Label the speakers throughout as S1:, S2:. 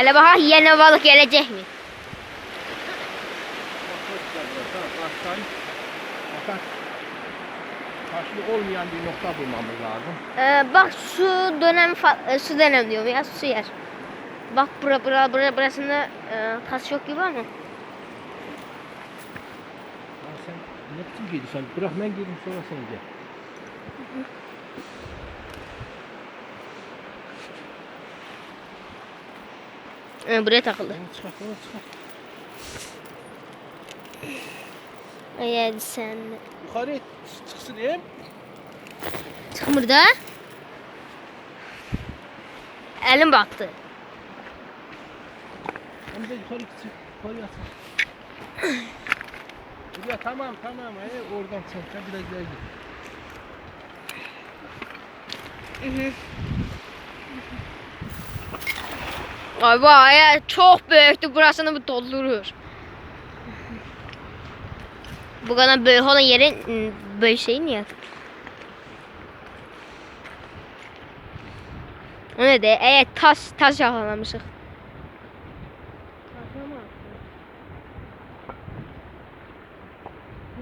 S1: Hele bak yeni balık gelecek mi?
S2: Taşlı olmayan bir nokta bulmamız lazım.
S1: Ee, bak su dönem su dönem diyorum ya su yer. Bak bura bura bura burasında e, taş yok gibi ama.
S2: Ya sen ne biçim giydin sen? Bırak ben giydim sonra sen gel.
S1: E, buraya takıldı. Ay hadi sen.
S2: Yukarı çıksın em.
S1: Çık burada. Elim baktı.
S2: Hem de yukarı çık. Yukarı yatsın. Buraya tamam tamam. He, oradan çık. Sen biraz ileri git.
S1: Ay vay çok büyüktü burasını bu doldurur. Bu kadar büyük olan yerin ım, böyle şey niye? O ne de? Evet taş taş yakalamışık.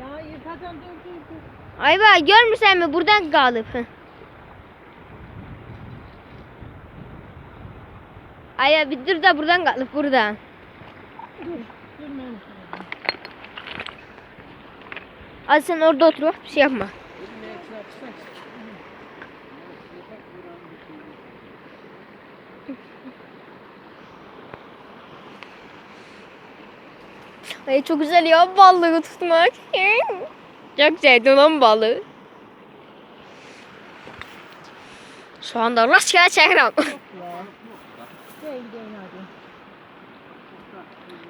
S3: Ya yırtacan dur dur dur.
S1: Ay vay görmüşsen mi buradan kalıp. Hı. Ay ya, bir dur da buradan kalıp buradan.
S3: Dur.
S1: Hadi sen orada otur bak bir şey yapma. Ay çok güzel ya balığı tutmak. Çok sevdim lan balığı. Şu anda rastgele çekiyorum.
S3: Gel gidelim hadi.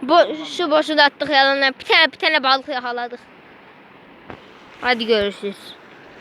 S1: Bu şu boşu da attık yalanlar. Bir tane bir tane balık yakaladık. Hadi görüşürüz.